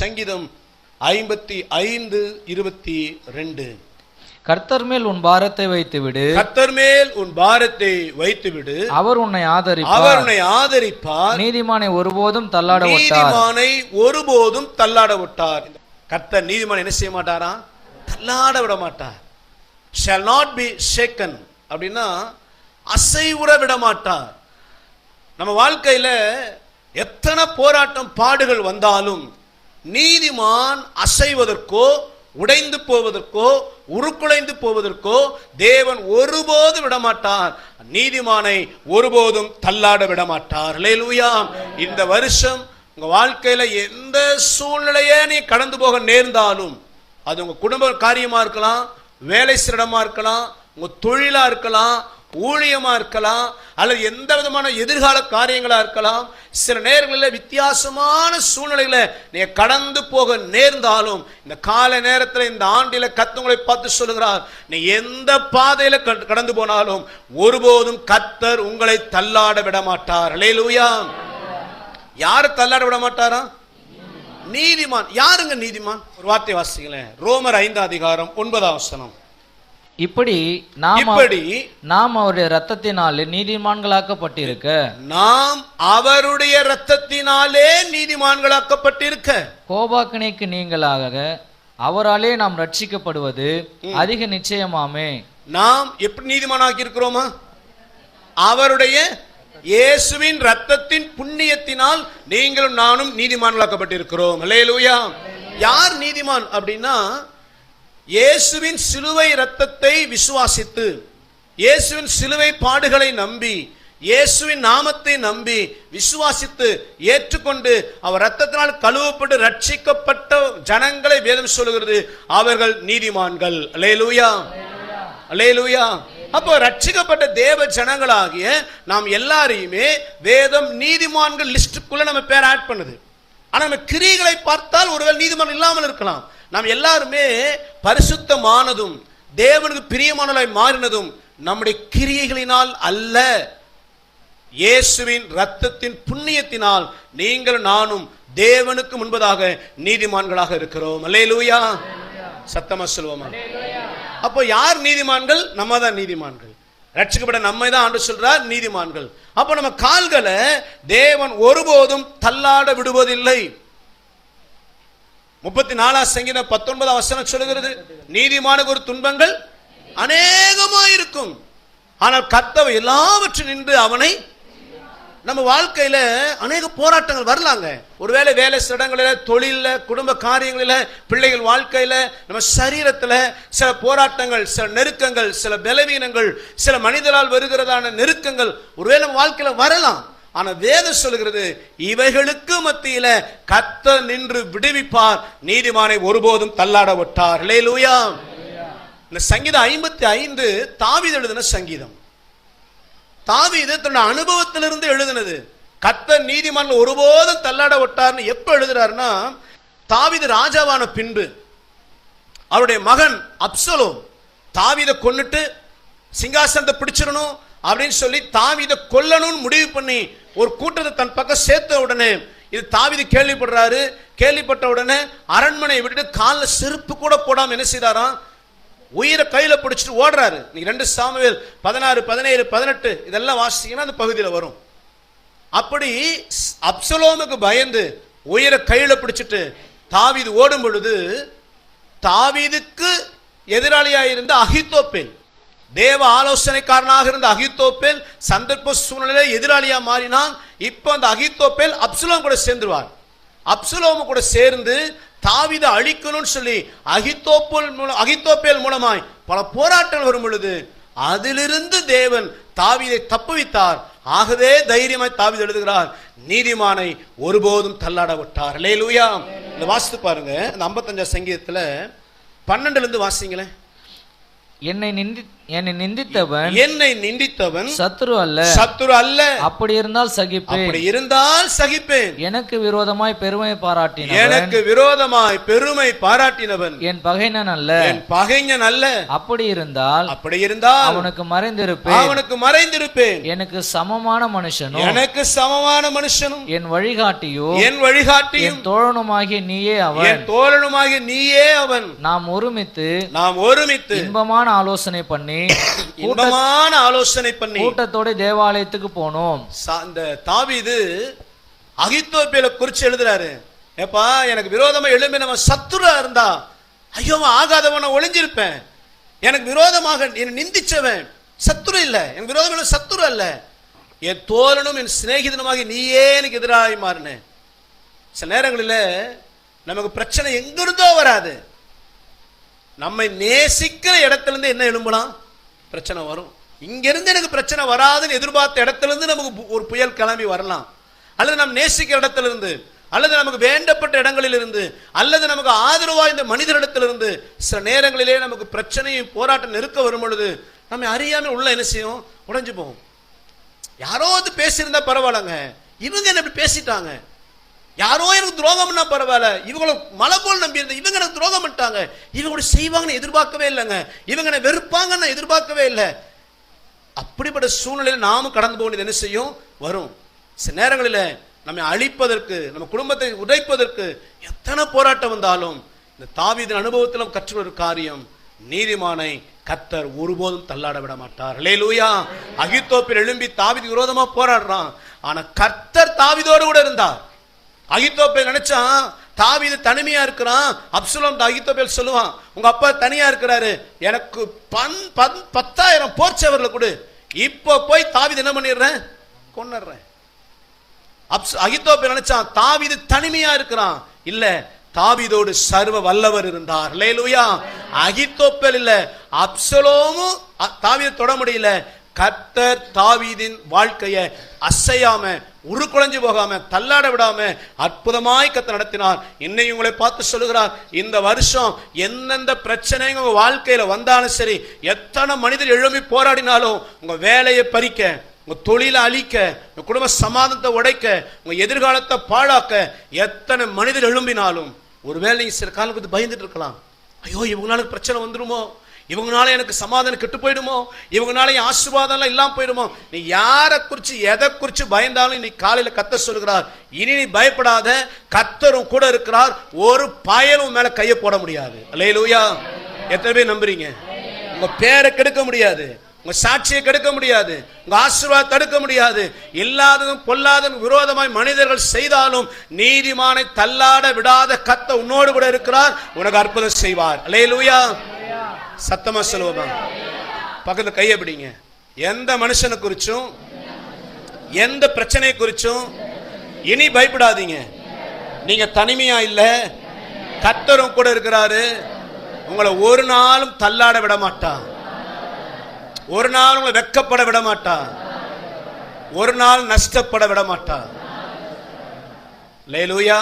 சங்கீதம் ஐம்பத்தி ஐந்து இருபத்தி ரெண்டு. கர்த்தர் மேல் உன் பாரத்தை வைத்து விடு கத்தர் மேல் உன் பாரத்தை வைத்துவிடு. அவர் உன்னை அவர் ஆதரிப்பார் உன்னை ஆதரிப்பார். நீதிமானை ஒருபோதும் தள்ளாட விட்டார். நீதிமானை ஒருபோதும் தள்ளாட விட்டார். கர்த்தர் நீதிமான் என்ன செய்ய மாட்டாரா? தள்ளாட விட மாட்டார். ஷால் நாட் பி ஷேக்கன் அப்படின்னா அசைவுற விட மாட்டார் நம்ம வாழ்க்கையில் எத்தனை போராட்டம் பாடுகள் வந்தாலும் நீதிமான் அசைவதற்கோ உடைந்து போவதற்கோ உருக்குலைந்து போவதற்கோ தேவன் ஒருபோது விடமாட்டார். நீதிமானை ஒருபோதும் தள்ளாட விடமாட்டார். அல்லேலூயா. இந்த வருஷம் உங்க வாழ்க்கையில எந்த சூழ்நிலையே நீ கடந்து போக நேர்ந்தாலும் அது உங்க குடும்ப காரியமா இருக்கலாம் வேலை சிரடமா இருக்கலாம் உங்கள் தொழிலாக இருக்கலாம் ஊழியமாக இருக்கலாம் அல்லது எந்த விதமான எதிர்கால காரியங்களாக இருக்கலாம் சில நேரங்களில் வித்தியாசமான சூழ்நிலைகளை நீ கடந்து போக நேர்ந்தாலும் இந்த கால நேரத்தில் இந்த ஆண்டில் கத்தவங்களை பார்த்து சொல்லுகிறார் நீ எந்த பாதையில் கடந்து போனாலும் ஒருபோதும் கத்தர் உங்களை தள்ளாட விட மாட்டார் அல்லேலூயா யார் தள்ளாட விட மாட்டாரா நீதிமான் யாருங்க நீதிமான்? ஒரு வார்த்தை வாசிங்களேன். ரோமர் ஐந்தாம் அதிகாரம் ஒன்பதாம் வசனம். இப்படி நாம் இப்படி நாம் அவருடைய ரத்தத்தினாலே நீதிமான்களாக்கப்பட்டிருக்க. நாம் அவருடைய இரத்தத்தினாலே நீதிமான்களாக்கப்பட்டிருக்க. கோபாக்கினைக்கு நீங்களாக அவராலே நாம் ரட்சிக்கப்படுவது அதிக நிச்சயமாமே. நாம் எப்படி நீதிமானாக்கி இருக்கிறோமா? அவருடைய இயேசுவின் ரத்தத்தின் புண்ணியத்தினால் நீங்களும் நானும் நீதிமான்களாக்கப்பட்டிருக்கிறோம். அல்லேலூயா. யார் நீதிமான் அப்படின்னா இயேசுவின் சிலுவை ரத்தத்தை விசுவாசித்து இயேசுவின் சிலுவை பாடுகளை நம்பி இயேசுவின் நாமத்தை நம்பி விசுவாசித்து ஏற்றுக்கொண்டு அவர் ரத்தத்தினால் கழுவப்பட்டு ரட்சிக்கப்பட்ட ஜனங்களை வேதம் சொல்லுகிறது. அவர்கள் நீதிமான்கள். அல்லேலூயா. லூயா அப்போ ரட்சிக்கப்பட்ட தேவ ஜனங்களாகிய நாம் எல்லாரையுமே வேதம் நீதிமான்கள் லிஸ்டுக்குள்ள நம்ம பேர் ஆட் பண்ணுது. ஆனா நம்ம கிரியைகளை பார்த்தால் ஒருவேளை நீதிமான் இல்லாமல் இருக்கலாம். நாம் எல்லாருமே பரிசுத்தமானதும் தேவனுக்கு பிரியமானதாய் மாறினதும் நம்முடைய கிரியைகளினால் அல்ல. இயேசுவின் ரத்தத்தின் புண்ணியத்தினால் நீங்கள் நானும் தேவனுக்கு முன்பதாக நீதிமான்களாக இருக்கிறோம். அல்லேலூயா. சத்தமா சொல்லுவோமா? அப்போ யார் நீதிமான்கள்? நம்ம தான் நீதிமான்கள். ரட்சிக்கப்பட நம்மை தான் ஆண்டு சொல்றார் நீதிமான்கள். அப்போ நம்ம கால்களை தேவன் ஒருபோதும் தள்ளாட விடுவதில்லை. முப்பத்தி நாலாம் சங்கீத பத்தொன்பதாம் வசனம் சொல்லுகிறது நீதிமானுக்கு ஒரு துன்பங்கள் அநேகமாயிருக்கும். ஆனால் கத்தவை எல்லாவற்றில் நின்று அவனை நம்ம வாழ்க்கையில அநேக போராட்டங்கள் வரலாங்க. ஒருவேளை வேலை சடங்களில் தொழிலில் குடும்ப காரியங்களில் பிள்ளைகள் வாழ்க்கையில நம்ம சரீரத்துல சில போராட்டங்கள் சில நெருக்கங்கள் சில பலவீனங்கள் சில மனிதரால் வருகிறதான நெருக்கங்கள் ஒருவேளை நம்ம வாழ்க்கையில வரலாம். ஆனா வேதம் சொல்லுகிறது இவைகளுக்கு மத்தியில கத்த நின்று விடுவிப்பார். நீதிமானை ஒருபோதும் தள்ளாட விட்டார். லேலூயா இந்த சங்கீதம் ஐம்பத்தி ஐந்து தாவித எழுதின சங்கீதம். தாவீது தன்னுடைய அனுபவத்திலிருந்து எழுதினது. கத்தர் நீதிமன்றம் ஒருபோதும் தள்ளாட விட்டார்னு எப்ப எழுதுறாருன்னா தாவீது ராஜாவான பின்பு. அவருடைய மகன் அப்சலோம் தாவீதை கொன்னுட்டு சிங்காசனத்தை பிடிச்சிடணும் அப்படின்னு சொல்லி தாவீதை கொல்லணும்னு முடிவு பண்ணி ஒரு கூட்டத்தை தன் பக்கம் சேர்த்த உடனே இது தாவீது கேள்விப்படுறாரு. கேள்விப்பட்ட உடனே அரண்மனையை விட்டுட்டு காலில் செருப்பு கூட போடாம என்ன செய்தாராம்? உயிரை கையில் பிடிச்சிட்டு ஓடுறாரு. நீங்க ரெண்டு சாமுவேல் பதினாறு பதினேழு பதினெட்டு இதெல்லாம் வாசிச்சீங்கன்னா அந்த பகுதியில் வரும். அப்படி அப்சலோமுக்கு பயந்து உயிரை கையில் பிடிச்சிட்டு தாவிது ஓடும் பொழுது தாவீதுக்கு எதிராளியாக இருந்த அகித்தோப்பேல் தேவ ஆலோசனைக்காரனாக இருந்த அகித்தோப்பேல் சந்தர்ப்ப சூழ்நிலையில எதிராளியா மாறினான். இப்போ அந்த அகித்தோப்பேல் அப்சலோம் கூட சேர்ந்துருவார். அப்சுலோம் கூட சேர்ந்து தாவித அழிக்கணும்னு சொல்லி அகித்தோப்பல் மூலம் அகித்தோப்பேல் மூலமாய் பல போராட்டங்கள் வரும் பொழுது அதிலிருந்து தேவன் தாவிதை தப்புவித்தார். ஆகவே தைரியமாய் தாவித எழுதுகிறார் நீதிமானை ஒருபோதும் தள்ளாட விட்டார். லே லூயா இந்த வாசித்து பாருங்க இந்த 55 சங்கீதத்தில் பன்னெண்டுலேருந்து வாசிங்களேன். என்னை நிந்தி என்னை நிந்தித்தவன் என்னை நிந்தித்தவன் சத்துரு அல்ல. சத்துரு அல்ல. அப்படி இருந்தால் சகிப்பேன். அப்படி இருந்தால் சகிப்பேன். எனக்கு விரோதமாய் பெருமை பாராட்டினவன். எனக்கு விரோதமாய் பெருமை பாராட்டினவன். என் பகைஞன் அல்ல. என் பகைஞன் அல்ல. அப்படி இருந்தால் அப்படி இருந்தால் அவனுக்கு மறைந்திருப்பேன். அவனுக்கு மறைந்திருப்பேன். எனக்கு சமமான மனுஷனும் எனக்கு சமமான மனுஷனும் என் வழிகாட்டியோ என் வழிகாட்டியும் தோழனுமாகிய நீயே அவன். என் தோழனுமாகிய நீயே அவன். நாம் ஒருமித்து நாம் ஒருமித்து இன்பமான ஆலோசனை பண்ணி இன்பமான ஆலோசனை பண்ணி கூட்டத்தோட தேவாலயத்துக்கு போனோம். இந்த தாவீது அகித்தோப்பியல குறிச்சு எழுதுறாரு. ஏப்பா எனக்கு விரோதமா எழும்பி நம்ம சத்துரா இருந்தா ஐயோ ஆகாதவன ஒளிஞ்சிருப்பேன். எனக்கு விரோதமாக என்னை நிந்திச்சவன் சத்துரு இல்ல. எனக்கு விரோதம் சத்துரு அல்ல. என் தோழனும் என் சிநேகிதனுமாக நீயே எனக்கு எதிராக மாறின. சில நேரங்களில் நமக்கு பிரச்சனை எங்கிருந்தோ வராது. நம்மை நேசிக்கிற இடத்துல இருந்து என்ன எழும்பலாம்? பிரச்சனை வரும். இங்கிருந்து எனக்கு பிரச்சனை வராதுன்னு எதிர்பார்த்த இடத்துல இருந்து நமக்கு பு- ஒரு புயல் கிளம்பி வரலாம். அல்லது நாம் நேசிக்கிற இடத்துல இருந்து அல்லது நமக்கு வேண்டப்பட்ட இடங்களில் இருந்து அல்லது நமக்கு ஆதரவாக இந்த மனிதரிடத்திலிருந்து சில நேரங்களிலே நமக்கு பிரச்சனையும் போராட்டம் நெருக்க வரும் பொழுது நம்ம அறியாமல் உள்ள என்ன செய்யும்? உடஞ்சு போவோம் யாரோ வந்து பேசியிருந்தா பரவாயில்லங்க. இவங்க என்ன இப்படி பேசிட்டாங்க? யாரோ எனக்கு துரோகம்னா பரவாயில்ல. இவங்கள மலை போல் நம்பி இவங்க எனக்கு துரோகம் பண்ணிட்டாங்க இவங்க கூட செய்வாங்கன்னு எதிர்பார்க்கவே இல்லைங்க. இவங்க என்னை வெறுப்பாங்கன்னு நான் எதிர்பார்க்கவே இல்லை. அப்படிப்பட்ட சூழ்நிலையில் நாமும் கடந்து போக வேண்டியது என்ன செய்யும்? வரும். சில நேரங்களில் நம்மை அழிப்பதற்கு நம்ம குடும்பத்தை உடைப்பதற்கு எத்தனை போராட்டம் வந்தாலும் இந்த தாவீதின் அனுபவத்திலும் கற்றுள்ள ஒரு காரியம் நீதிமானை கத்தர் ஒருபோதும் தள்ளாட விட மாட்டார். லே லூயா அகித்தோப்பில் எழும்பி தாவிதி விரோதமா போராடுறான். ஆனா கர்த்தர் தாவிதோடு கூட இருந்தார். அகித்தோப்பேல் நினைச்சான் தாவீது தனிமையா இருக்கிறான். அப்சுலம் அகித்தோப்பேல் சொல்லுவான் உங்க அப்பா தனியா இருக்கிறாரு. எனக்கு பன் பன் பத்தாயிரம் போர்ச்சவர்களை கொடு. இப்போ போய் தாவீது என்ன பண்ணிடுறேன்? கொன்னுடுறேன். அப்சு அகித்தோப்பேல் நினைச்சான் தாவீது தனிமையா இருக்கிறான். இல்ல தாவிதோடு சர்வ வல்லவர் இருந்தார். லேலுயா அகித்தோப்பேல் இல்ல. அப்சலோமும் தாவித தொட முடியல. கர்த்தர் தாவீதின் வாழ்க்கைய அசையாம உருக்குலைஞ்சு போகாம தள்ளாட விடாம அற்புதமாய் கத்த நடத்தினார். இன்னை உங்களை பார்த்து சொல்லுகிறார் இந்த வருஷம் எந்தெந்த பிரச்சனைங்க உங்க வாழ்க்கையில வந்தாலும் சரி எத்தனை மனிதர் எழும்பி போராடினாலும் உங்க வேலையை பறிக்க உங்க தொழிலை அழிக்க உங்க குடும்ப சமாதானத்தை உடைக்க உங்க எதிர்காலத்தை பாழாக்க எத்தனை மனிதர் எழும்பினாலும் ஒருவேளை சில காலம் பயந்துட்டு இருக்கலாம். ஐயோ இவங்களால பிரச்சனை வந்துருமோ? இவங்கனால எனக்கு சமாதானம் கெட்டு போயிடுமோ? இவங்களால என் ஆசீர்வாதம்லாம் இல்லாமல் போயிடுமோ? நீ யாரை குறிச்சு எதை குறிச்சு பயந்தாலும் இன்னைக்கு காலையில கத்த சொல்கிறார் இனி நீ பயப்படாத கத்தரும் கூட இருக்கிறார். ஒரு பயலும் மேல கையை போட முடியாது. அல்லேலூயா. எத்தனை பேர் நம்புறீங்க? உங்க பேரை கெடுக்க முடியாது. உங்க சாட்சியை கெடுக்க முடியாது. உங்க ஆசீர்வாதம் தடுக்க முடியாது. இல்லாததும் பொல்லாததும் விரோதமாய் மனிதர்கள் செய்தாலும் நீதிமானை தள்ளாட விடாத கத்த உன்னோடு கூட இருக்கிறார். உனக்கு அற்புதம் செய்வார். அல்லேலூயா சத்தமா சொல்லுவோமா? பக்கத்தில் கையை பிடிங்க. எந்த மனுஷனை குறிச்சும் எந்த பிரச்சனையை குறிச்சும் இனி பயப்படாதீங்க. நீங்க தனிமையா இல்ல. கத்தரும் கூட இருக்கிறாரு. உங்களை ஒரு நாளும் தள்ளாட விட மாட்டான் ஒரு நாள் உங்களை வெக்கப்பட விட மாட்டார் ஒரு நாள் நஷ்டப்பட விட மாட்டார் லேலூயா.